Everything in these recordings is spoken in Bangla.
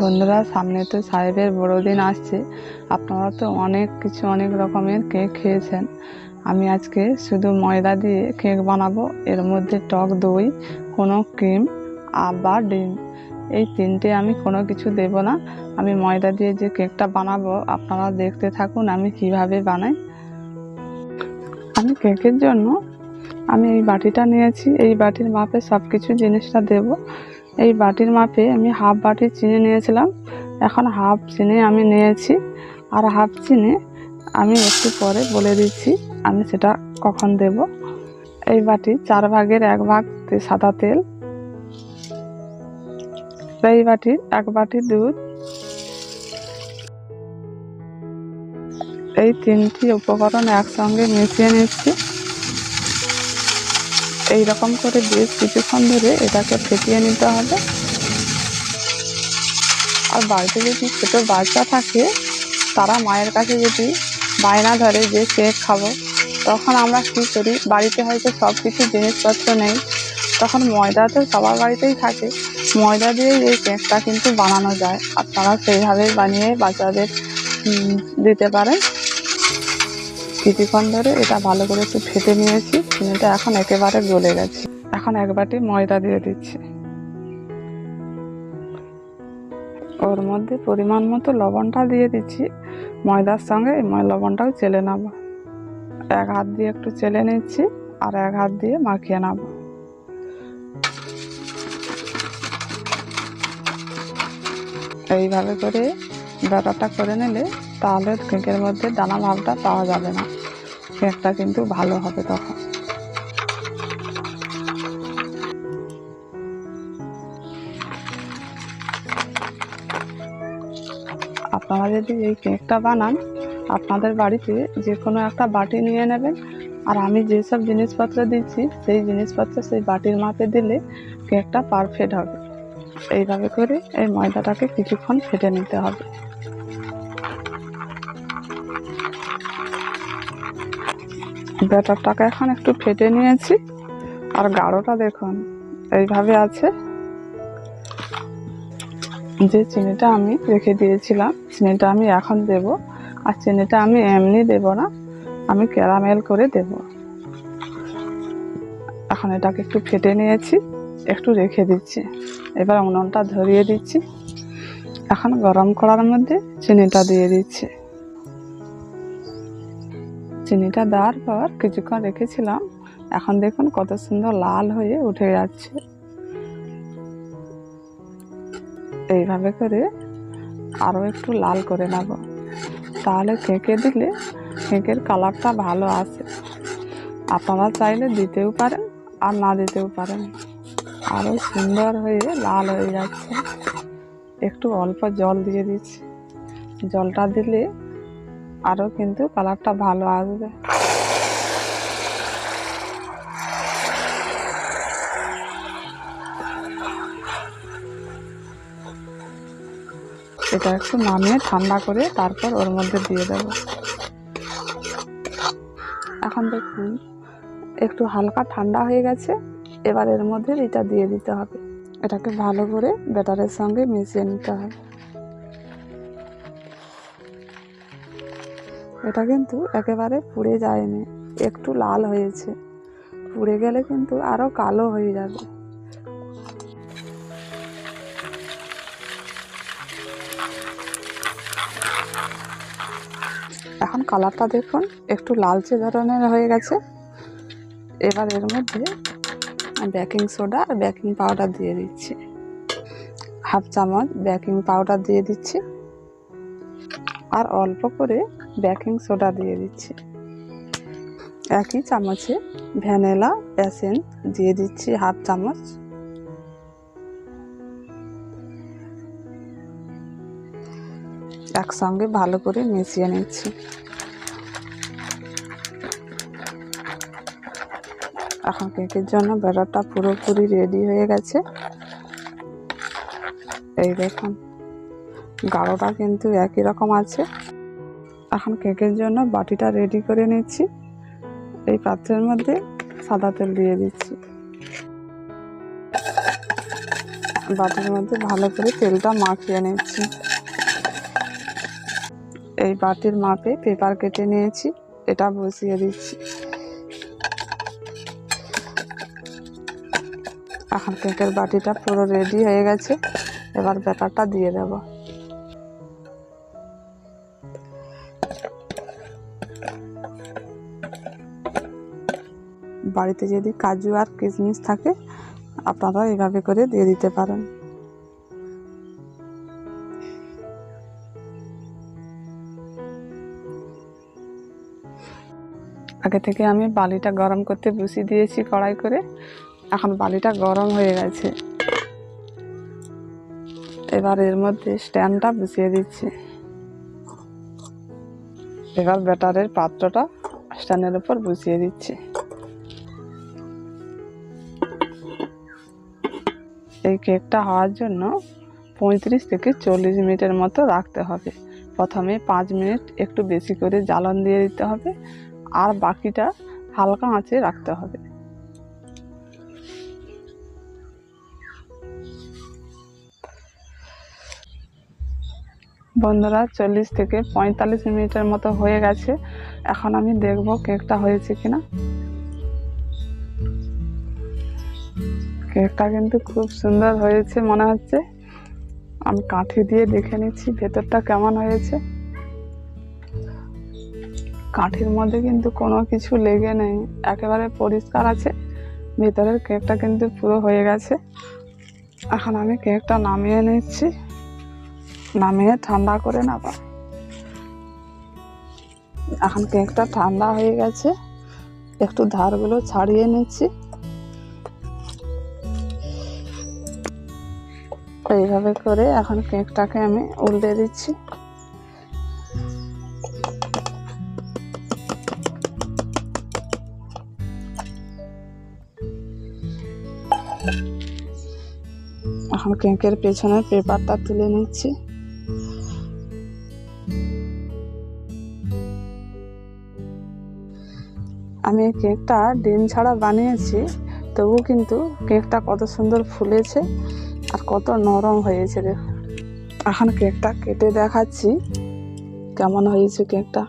বন্ধুরা, সামনে তো সাহেবের বড়দিন আসছে। আপনারা তো অনেক কিছু, অনেক রকমের কেক খেয়েছেন। আমি আজকে শুধু ময়দা দিয়ে কেক বানাবো। এর মধ্যে টক দই, কোনো ক্রিম আবার ডিম। এই তিনটে আমি কোনো কিছু দেব না। আমি ময়দা দিয়ে যে কেকটা বানাবো, আপনারা দেখতে থাকুন আমি কীভাবে বানাই। আমি কেকের জন্য, আমি এই বাটিটা নিয়েছি। এই বাটির মাপে সব কিছু জিনিসটা দেব। এই বাটির মাপে আমি হাফ বাটি চিনি নিয়েছিলাম। এখন হাফ চিনি আমি নিয়েছি। আর হাফ চিনি আমি একটু পরে বলে দিচ্ছি, আমি সেটা কখন দেব। এই বাটি চার ভাগের এক ভাগ সাদা তেল। এই বাটির এক বাটি দুধ। এই তিনটি উপকরণ একসঙ্গে মিশিয়ে নিচ্ছি। এই রকম করে বেশ কিছুক্ষণ ধরে এটাকে ফেটিয়ে নিতে হবে। আর বাড়িতে যদি ছোটো বাচ্চা থাকে, তারা মায়ের কাছে যদি বায়না ধরে যে কেক খাব, তখন আমরা কী করি? বাড়িতে হয়তো সব কিছু জিনিসপত্র নেই। তখন ময়দা তো সবার বাড়িতেই থাকে। ময়দা দিয়েই এই কেকটা কিন্তু বানানো যায়। আপনারা সেইভাবেই বানিয়ে বাচ্চাদের দিতে পারেন। কিছুক্ষণ ধরে এটা ভালো করে একটু ফেটে নিয়েছি, চিনিটা এখন একেবারে গলে গেছে। এখন এক বাটি ময়দা দিয়ে দিচ্ছি। ওর মধ্যে পরিমাণ মতো লবণটা দিয়ে দিচ্ছি। ময়দার সঙ্গে লবণটাও চেলে নেব। এক হাত দিয়ে একটু চেলে নিচ্ছি আর এক হাত দিয়ে মাখিয়ে নেব। এইভাবে করে ব্যাটারটা করে নিলে তাহলে কেকের মধ্যে দানা ভাবটা পাওয়া যাবে না। কেকটা কিন্তু ভালো হবে তখন। আপনারা যদি এই কেকটা বানান, আপনাদের বাড়িতে যে কোনো একটা বাটি নিয়ে নেবেন। আর আমি যেসব জিনিসপত্র দিচ্ছি, সেই জিনিসপত্র সেই বাটির মাপে দিলে কেকটা পারফেক্ট হবে। এইভাবে করে এই ময়দাটাকে কিছুক্ষণ ফেটে নিতে হবে। ব্যাটারটাকে এখন একটু ফেটে নিয়েছি। আর গাঢ়টা দেখুন, এইভাবে আছে। যে চিনিটা আমি রেখে দিয়েছিলাম, চিনিটা আমি এখন দেব। আর চিনিটা আমি এমনি দেব না, আমি ক্যারামেল করে দেব। এখন এটাকে একটু ফেটে নিয়েছি, একটু রেখে দিচ্ছি। এবার উনুনটা ধরিয়ে দিচ্ছি। এখন গরম করার মধ্যে চিনিটা দিয়ে দিচ্ছি। চিনিটা দেওয়ার পর কিছুক্ষণ রেখেছিলাম। এখন দেখুন কত সুন্দর লাল হয়ে উঠে যাচ্ছে। এইভাবে করে আরও একটু লাল করে নেব। তাহলে কেকে দিলে কেকের কালারটা ভালো আসে। আপনারা চাইলে দিতেও পারেন আর না দিতেও পারেন। আরও সুন্দর হয়ে লাল হয়ে যাচ্ছে। একটু অল্প জল দিয়ে দিচ্ছি। জলটা দিলে আরও কিন্তু কালারটা ভালো আসবে। এটা একটু নামিয়ে ঠান্ডা করে তারপর ওর মধ্যে দিয়ে দেবো। এখন দেখুন, একটু হালকা ঠান্ডা হয়ে গেছে, এবার এর মধ্যে এটা দিয়ে দিতে হবে। এটাকে ভালো করে ব্যাটারের সঙ্গে মিশিয়ে নিতে হবে। এটা কিন্তু একেবারে পুড়ে যায়নি। একটু লাল হয়েছে। পুড়ে গেলে কিন্তু আরও কালো হয়ে যাবে। এখন কালারটা দেখুন, একটু লালচে ধরনের হয়ে গেছে। এবার এর মধ্যে বেকিং সোডা আর বেকিং পাউডার দিয়ে দিচ্ছি। হাফ চামচ বেকিং পাউডার দিয়ে দিচ্ছি। আর অল্প করে বেকিং সোডা দিয়ে দিচ্ছি। একই চামচে ভ্যানিলা এসেন্স দিয়ে দিচ্ছি হাফ চামচ। একসঙ্গে ভালো করে মিশিয়ে নিচ্ছি। এখন কেকের জন্য ব্যাটারটা পুরোপুরি রেডি হয়ে গেছে। এই দেখুন। গাঢ়টা কিন্তু একই রকম আছে। এখন কেকের জন্য বাটিটা রেডি করে নিচ্ছি। এই পাত্রের মধ্যে সাদা তেল দিয়ে দিচ্ছি। বাটির মধ্যে ভালো করে তেলটা মাখিয়ে নিচ্ছি। এই বাটির মাপে পেপার কেটে নিয়েছি, এটা বসিয়ে দিচ্ছি। এখন কেকের বাটিটা পুরো রেডি হয়ে গেছে, এবার ব্যাটারটা দিয়ে দেব। বাড়িতে যদি কাজু আর কিশমিশ থাকে, আপনারা এভাবে করে দিয়ে দিতে পারেন। আগে থেকে আমি বালিটা গরম করতে বসিয়ে দিয়েছি কড়াই করে। এখন বালিটা গরম হয়ে গেছে। এবার এর মধ্যে স্ট্যান্ডটা বসিয়ে দিচ্ছি। এবার ব্যাটারের পাত্রটা স্ট্যান্ডের উপর বসিয়ে দিচ্ছি। এই কেকটা হওয়ার জন্য পঁয়ত্রিশ থেকে চল্লিশ মিনিটের মতো রাখতে হবে। প্রথমে পাঁচ মিনিট একটু বেশি করে জ্বালন দিয়ে দিতে হবে আর বাকিটা হালকা আঁচে রাখতে হবে। বন্ধুরা, চল্লিশ থেকে পঁয়তাল্লিশ মিনিটের মতো হয়ে গেছে। এখন আমি দেখব কেকটা হয়েছে কিনা। কেকটা কিন্তু খুব সুন্দর হয়েছে, মনে হচ্ছে। আমি কাঠি দিয়ে দেখে নিচ্ছি ভেতরটা কেমন হয়েছে। কাঠির মধ্যে কিন্তু কোনো কিছু লেগে নেই, একেবারে পরিষ্কার আছে। ভেতরের কেকটা কিন্তু পুরো হয়ে গেছে। এখন আমি কেকটা নামিয়ে নিচ্ছি। নামিয়ে ঠান্ডা করে নেব। এখন কেকটা ঠান্ডা হয়ে গেছে। একটু ধারগুলো ছাড়িয়ে নিচ্ছি। এইভাবে করে এখন কেকটাকে আমি উল্টে দিচ্ছি। এখন কেকের পেছনে পেপারটা তুলে নিচ্ছি। আমি কেকটা ডিম ছাড়া বানিয়েছি তবু কিন্তু কেকটা কত সুন্দর ফুলেছে। কত নরম হয়েছে দেখো। এখন কেকটা কেটে দেখাচ্ছি, কেমন হয়েছে কেকটা।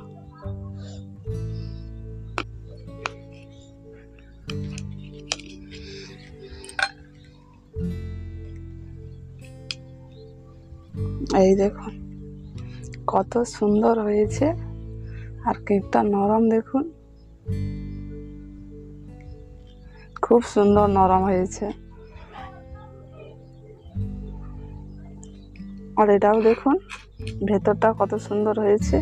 এই দেখুন, কত সুন্দর হয়েছে, আর কেকটা নরম দেখুন। খুব সুন্দর নরম হয়েছে। আর এটাও দেখুন, ভেতরটা কত সুন্দর হয়েছে।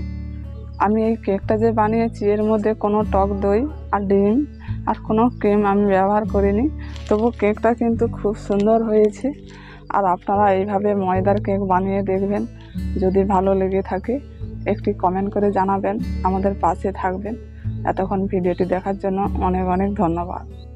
আমি এই কেকটা যে বানিয়েছি, এর মধ্যে কোনো টক দই আর ডিম আর কোনো ক্রিম আমি ব্যবহার করিনি। তবু কেকটা কিন্তু খুব সুন্দর হয়েছে। আর আপনারা এইভাবে ময়দার কেক বানিয়ে দেখবেন, যদি ভালো লেগে থাকে, একটি কমেন্ট করে জানাবেন, আমাদের পাশে থাকবেন। এতক্ষণ ভিডিওটি দেখার জন্য অনেক অনেক ধন্যবাদ।